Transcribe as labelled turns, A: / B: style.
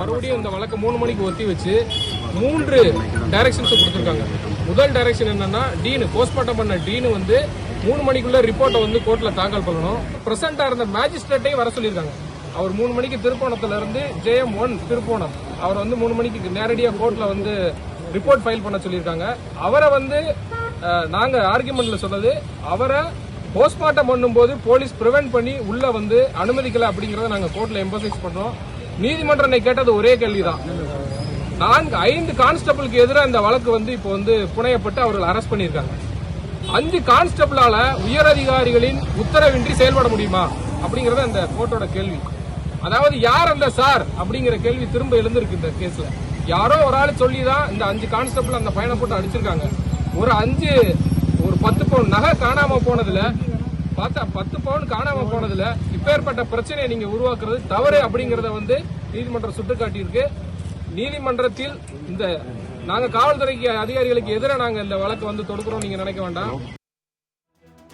A: மறுபடியும் இந்த வழக்கை மூணு மணிக்கு ஒத்தி வச்சு மூன்று டைரக்ஷன்ஸ் கொடுத்துருக்காங்க. முதல் டைரக்ஷன் என்னன்னா டீனு போஸ்ட்மார்ட்டம் பண்ண டீனு வந்து மூணு மணிக்குள்ள ரிப்போர்ட்டை வந்து கோர்ட்ல தாக்கல் பண்ணணும். பிரசண்டா இருந்த மேஜிஸ்ட்ரேட்டையும் வர சொல்லியிருக்காங்க. அவர் மூணு மணிக்கு திருப்போணத்துல இருந்து ஜேஎம் ஒன் திருப்போணம். அவர் வந்து மூணு மணிக்கு நேரடியாக கோர்ட்ல வந்து ரிப்போர்ட் ஃபைல் பண்ண சொல்லியிருக்காங்க. அவரை வந்து நாங்க ஆர்குமெண்ட்ல சொன்னது அவரை போஸ்ட்மார்ட்டம் பண்ணும்போது போலீஸ் ப்ரிவென்ட் பண்ணி உள்ள வந்து அனுமதிக்கல அப்படிங்கறத நாங்க கோர்ட்ல எம்பசைஸ் பண்றோம். நீதிமன்றம் கேட்டது ஒரே கேள்விதான். நான்கு ஐந்து கான்ஸ்டபிளுக்கு எதிராக இந்த வழக்கு வந்து இப்போ வந்து புனையப்பட்டு அவர்கள் அரெஸ்ட் பண்ணியிருக்காங்க. அஞ்சு கான்ஸ்டபிளால உயரதிகாரிகளின் உத்தரவின்றி செயல்பட முடியுமா? அப்படிங்கறது அந்த கோர்ட்டோட கேள்வி. அதாவது யார் அந்த சார்? அப்படிங்கிற கேள்வி திரும்ப எழுந்திருக்கு இந்த கேஸ்ல. யாரோ ஒரு ஆள் சொல்லி தான் இந்த அஞ்சு கான்ஸ்டபிள் அந்த பயணம் போட்டு அடிச்சிருக்காங்க. ஒரு அஞ்சு ஒரு பத்து பவுன் நகை காணாம போனதுல பார்த்தா பத்து பவுன் காணாம போனதுல இப்பேற்பட்ட பிரச்சனையை நீங்க உருவாக்குறது தவறு அப்படிங்கறத வந்து நீதிமன்றம் சுட்டுக்காட்டியிருக்கு. நீதிமன்றத்தில் இந்த நாங்க காவல்துறைக்கு அதிகாரிகளுக்கு எதிராக நாங்க இந்த வழக்கு வந்து தொடுக்கிறோம் நீங்க நினைக்க வேண்டாம்.